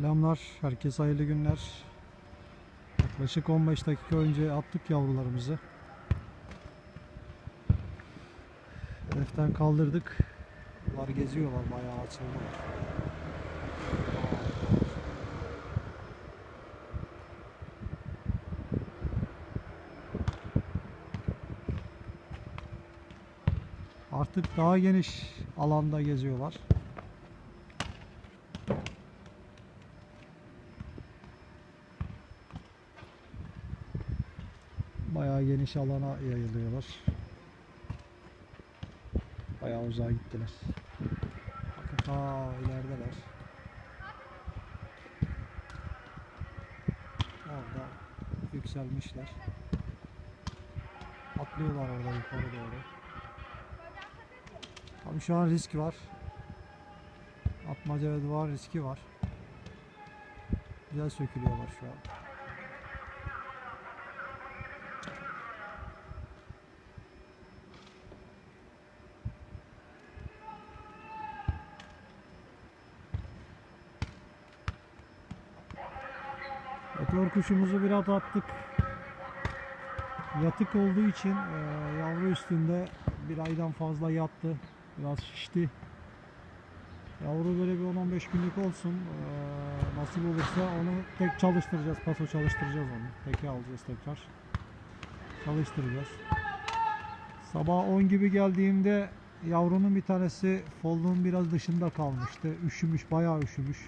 Selamlar, herkese hayırlı günler. Yaklaşık 15 dakika önce attık yavrularımızı. Hedeften kaldırdık. Bunlar geziyorlar, bayağı açıldılar. Artık daha geniş alanda geziyorlar. Bayağı geniş alana yayılıyorlar. Bayağı uzağa gittiler. Bakın ta ilerideler. Orada yükselmişler. Atlıyorlar orada yukarı doğru. Tabii şu an risk var. Atmaca ve duvar riski var. Güzel sökülüyorlar şu an. Meteor kuşumuzu biraz attık. Yatık olduğu için e, yavru üstünde bir aydan fazla yattı. Biraz şişti. Yavru böyle bir 10-15 günlük olsun. E, nasip olursa onu tek çalıştıracağız. Paso çalıştıracağız onu. Teke alacağız tekrar. Çalıştıracağız. Sabah 10 gibi geldiğimde yavrunun bir tanesi folluğun biraz dışında kalmıştı. Üşümüş, bayağı üşümüş.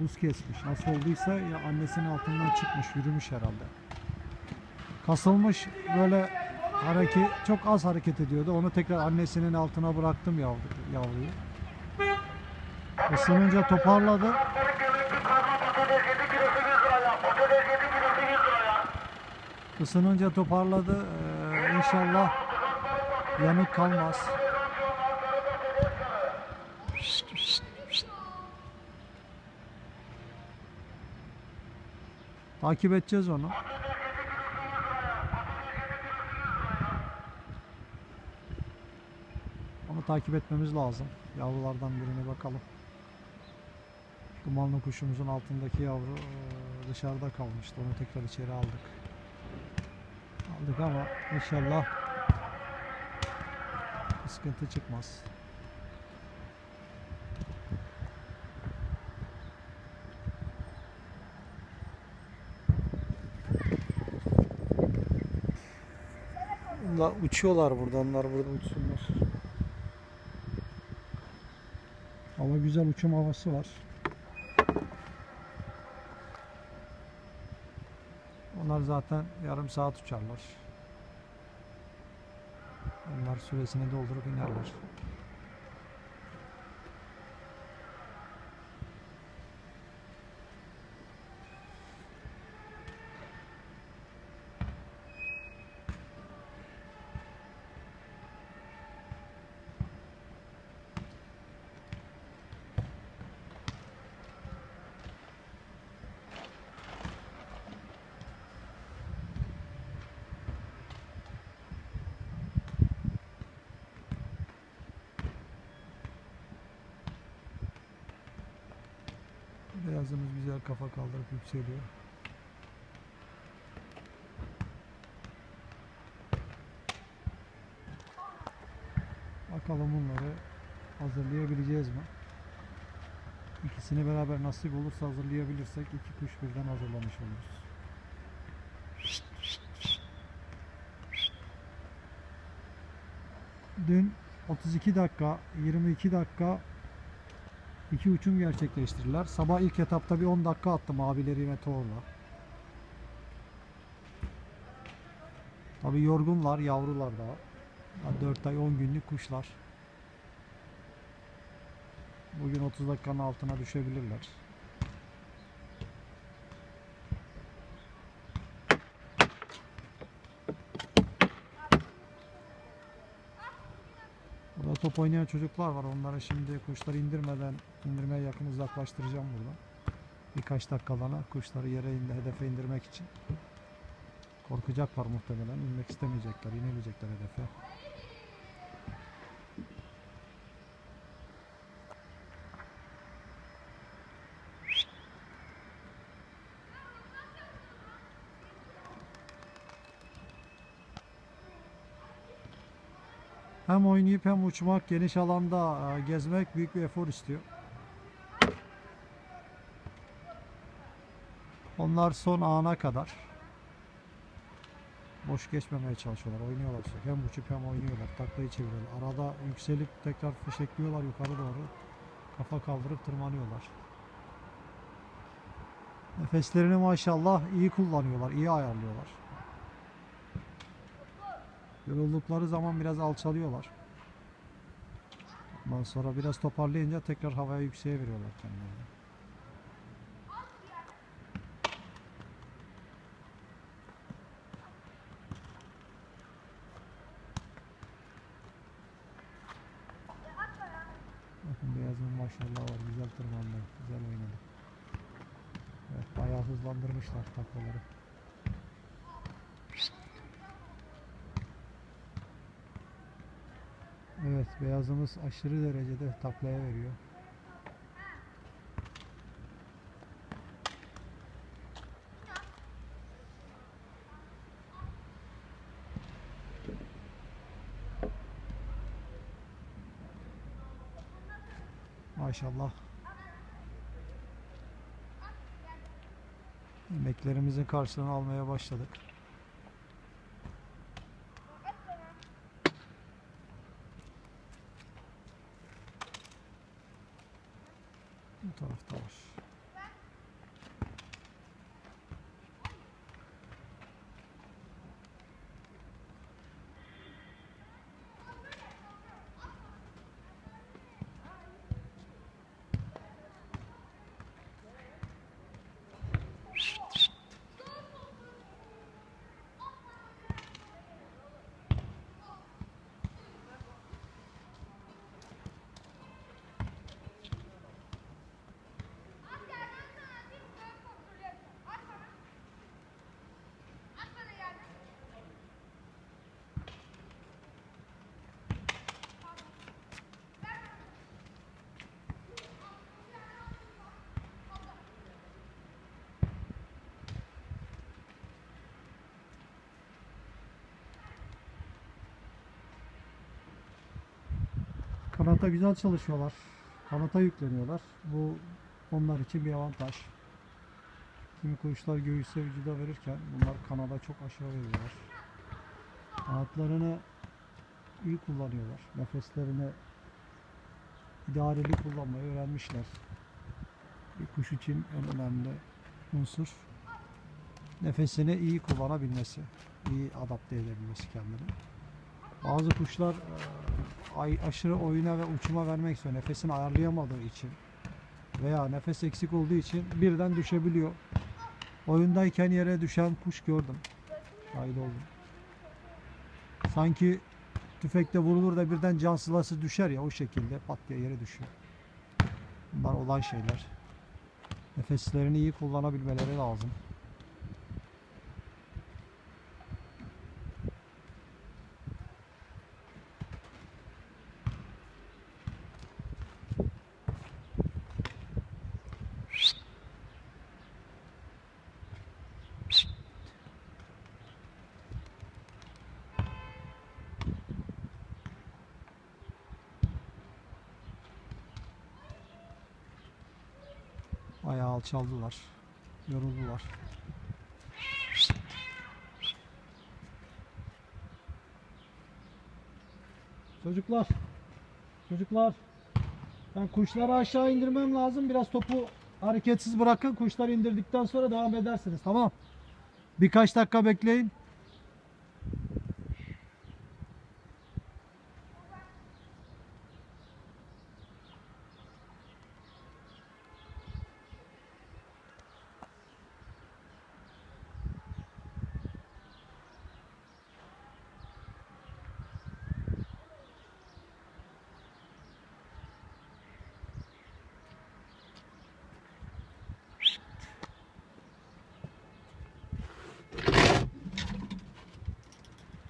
Buz kesmiş. Nasıl olduysa ya annesinin altından çıkmış, yürümüş herhalde. Kasılmış böyle hareket çok az hareket ediyordu. Onu tekrar annesinin altına bıraktım yavru, yavruyu. Isınınca toparladı. Isınınca toparladı. Ee, inşallah yanık kalmaz. Takip edeceğiz onu. Onu takip etmemiz lazım. Yavrulardan birine bakalım. Dumanlı kuşumuzun altındaki yavru eee, dışarıda kalmıştı. Onu tekrar içeri aldık. Aldık ama inşallah sıkıntı çıkmaz. Bunlar uçuyorlar burada. Onlar burada uçsunlar. Hava güzel uçum havası var. Onlar zaten yarım saat uçarlar. Onlar süresini doldurup inerler. Beyazımız güzel kafa kaldırıp yükseliyor. Bakalım bunları hazırlayabileceğiz mi? İkisini beraber nasip olursa hazırlayabilirsek iki kuş birden hazırlamış oluruz. Dün 32 dakika, 22 dakika iki uçum gerçekleştirdiler. Sabah ilk etapta bir 10 dakika attım abileri meteorla. Tabi yorgunlar, yavrular daha. 4 ay 10 günlük kuşlar. Bugün 30 dakikanın altına düşebilirler. Burada top oynayan çocuklar var. Onlara şimdi kuşları indirmeden indirmeye yakın uzaklaştıracağım burada. Birkaç dakikalığına kuşları yere indi, hedefe indirmek için. Korkacaklar muhtemelen. inmek istemeyecekler, inemeyecekler hedefe. Hem oynayıp hem uçmak, geniş alanda e, gezmek büyük bir efor istiyor. Onlar son ana kadar boş geçmemeye çalışıyorlar. Oynuyorlar. Hem uçup hem oynuyorlar. Taklayı çeviriyorlar. Arada yükselip tekrar fişekliyorlar yukarı doğru. Kafa kaldırıp tırmanıyorlar. Nefeslerini maşallah iyi kullanıyorlar. iyi ayarlıyorlar. Yoruldukları zaman biraz alçalıyorlar. Ondan sonra biraz toparlayınca tekrar havaya yükseğe veriyorlar kendilerini. Bakın beyazın maşallah var. Güzel tırmandı. Güzel oynadı. Evet, bayağı hızlandırmışlar taklaları. Evet, beyazımız aşırı derecede taklaya veriyor. Maşallah. Emeklerimizin karşılığını almaya başladık. Bu tarafta var. Kanata güzel çalışıyorlar. Kanata yükleniyorlar. Bu onlar için bir avantaj. Kimi kuşlar göğüse vücuda verirken bunlar kanada çok aşağı veriyorlar. Kanatlarını iyi kullanıyorlar. Nefeslerini idareli kullanmayı öğrenmişler. Bir kuş için en önemli unsur nefesini iyi kullanabilmesi, iyi adapte edebilmesi kendini. Bazı kuşlar e, aşırı oyuna ve uçuma vermek istiyor. Nefesini ayarlayamadığı için veya nefes eksik olduğu için birden düşebiliyor. Oyundayken yere düşen kuş gördüm. Şahit oldum. Sanki tüfekte vurulur da birden can sılası düşer ya o şekilde pat diye yere düşüyor. Bunlar olan şeyler. Nefeslerini iyi kullanabilmeleri lazım. Bayağı alçaldılar. Yoruldular. Çocuklar. Çocuklar. Ben kuşları aşağı indirmem lazım. Biraz topu hareketsiz bırakın. Kuşları indirdikten sonra devam edersiniz. Tamam. Birkaç dakika bekleyin.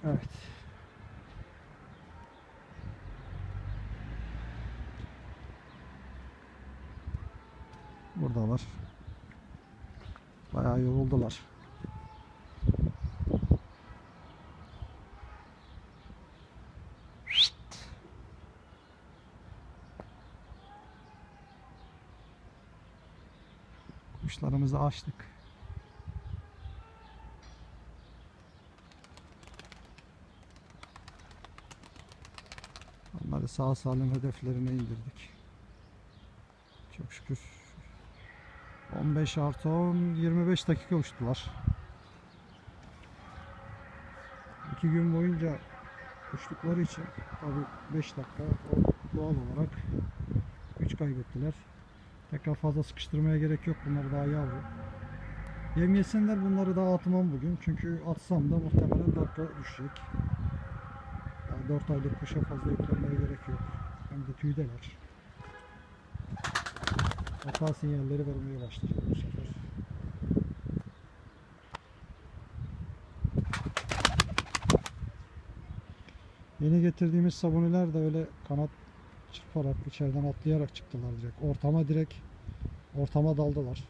Evet. Buradalar. Bayağı yoruldular. Kuşlarımızı açtık. Sağ salim hedeflerine indirdik. Çok şükür 15 artı 10 25 dakika uçtular. İki gün boyunca uçtukları için tabi 5 dakika doğal olarak güç kaybettiler. Tekrar fazla sıkıştırmaya gerek yok. Bunlar daha yavru. Yem yesinler bunları daha atmam bugün. Çünkü atsam da muhtemelen dakika düşecek. Yani 4 aylık kuşa fazla yüklenmeye gerek yok. Hem de tüydeler. Hata sinyalleri vermeye başlayacak bu sefer. Yeni getirdiğimiz sabuniler de öyle kanat çırparak içeriden atlayarak çıktılar direkt. Ortama direkt ortama daldılar.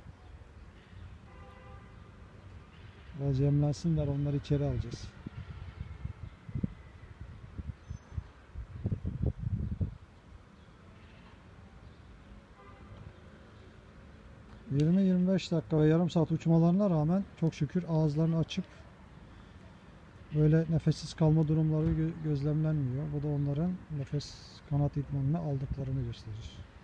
Biraz yemlensinler onları içeri alacağız. ...20-25 dakika ve yarım saat uçmalarına rağmen çok şükür ağızlarını açıp böyle nefessiz kalma durumları gö- gözlemlenmiyor. Bu da onların nefes kanat idmanını aldıklarını gösterir.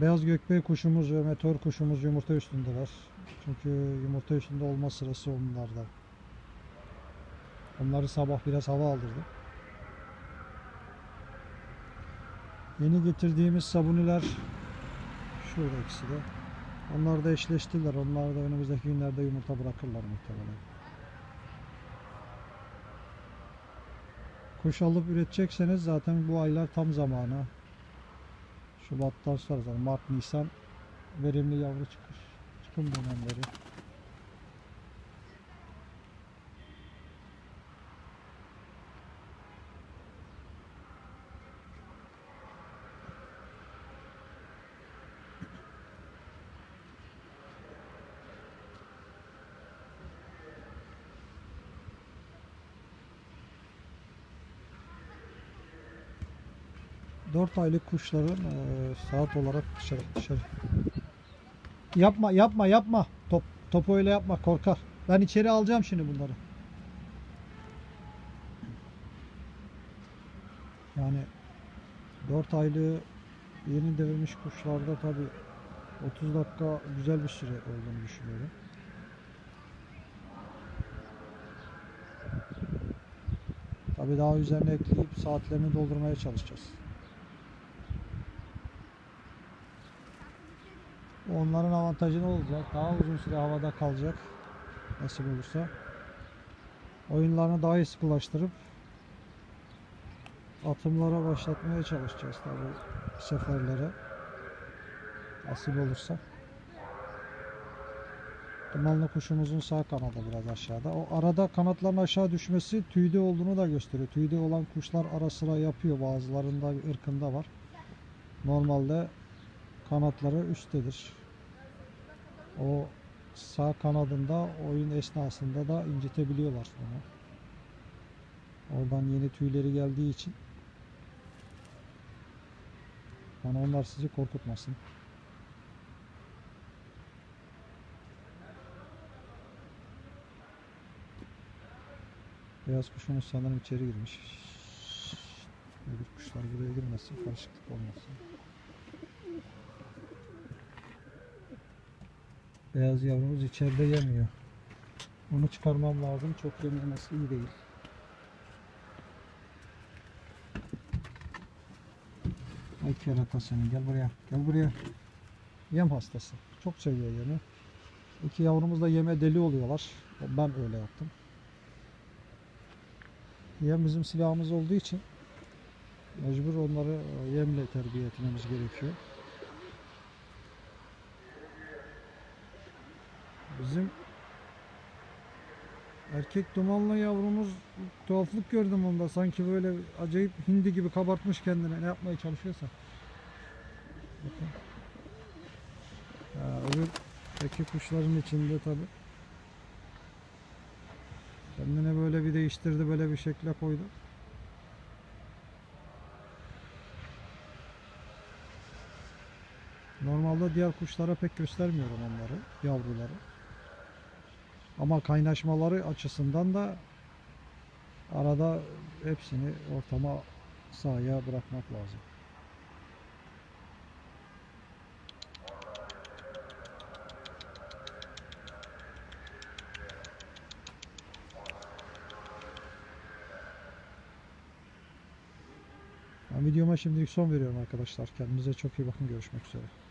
Beyaz gökbey kuşumuz ve meteor kuşumuz yumurta üstündeler. Çünkü yumurta üstünde olma sırası onlarda. Onları sabah biraz hava aldırdım. Yeni getirdiğimiz sabuniler şurada ikisi de. Onlar da eşleştiler. Onlar da önümüzdeki günlerde yumurta bırakırlar muhtemelen. Kuş alıp üretecekseniz zaten bu aylar tam zamanı. Şubat'tan sonra zaten Mart, Nisan verimli yavru çıkır. Çıkım dönemleri. Dört aylık kuşların eee, saat olarak dışarı, dışarı. Yapma yapma yapma. Top, topu öyle yapma korkar. Ben içeri alacağım şimdi bunları. Yani 4 aylığı yeni devirmiş kuşlarda tabi 30 dakika güzel bir süre olduğunu düşünüyorum. Tabi daha üzerine ekleyip saatlerini doldurmaya çalışacağız. Onların avantajı ne olacak? Daha uzun süre havada kalacak. Nasip olursa. Oyunlarını daha iyi sıkılaştırıp atımlara başlatmaya çalışacağız tabi seferlere. Nasip olursa. Dumanlı kuşumuzun sağ kanadı biraz aşağıda. O arada kanatların aşağı düşmesi tüyde olduğunu da gösteriyor. Tüyde olan kuşlar ara sıra yapıyor. Bazılarında ırkında var. Normalde kanatları üsttedir. O sağ kanadında oyun esnasında da incitebiliyorlar onu. Oradan yeni tüyleri geldiği için yani onlar sizi korkutmasın. Beyaz kuşumuz sanırım içeri girmiş. Öbür kuşlar buraya girmesin, karışıklık olmasın. Beyaz yavrumuz içeride yemiyor. Onu çıkarmam lazım. Çok yememesi iyi değil. Ay kerata seni gel buraya. Gel buraya. Yem hastası. Çok seviyor yemi. İki yavrumuz da yeme deli oluyorlar. Ben öyle yaptım. Yem bizim silahımız olduğu için mecbur onları e, yemle terbiye etmemiz gerekiyor. Bizim erkek dumanlı yavrumuz tuhaflık gördüm onda. Sanki böyle acayip hindi gibi kabartmış kendine. Ne yapmaya çalışıyorsa. Bakın. Ha, öbür erkek kuşların içinde tabi. değiştirdi böyle bir şekle koydu. Normalde diğer kuşlara pek göstermiyorum onları, yavruları. Ama kaynaşmaları açısından da arada hepsini ortama sahaya bırakmak lazım. Ben videoma şimdilik son veriyorum arkadaşlar. Kendinize çok iyi bakın. Görüşmek üzere.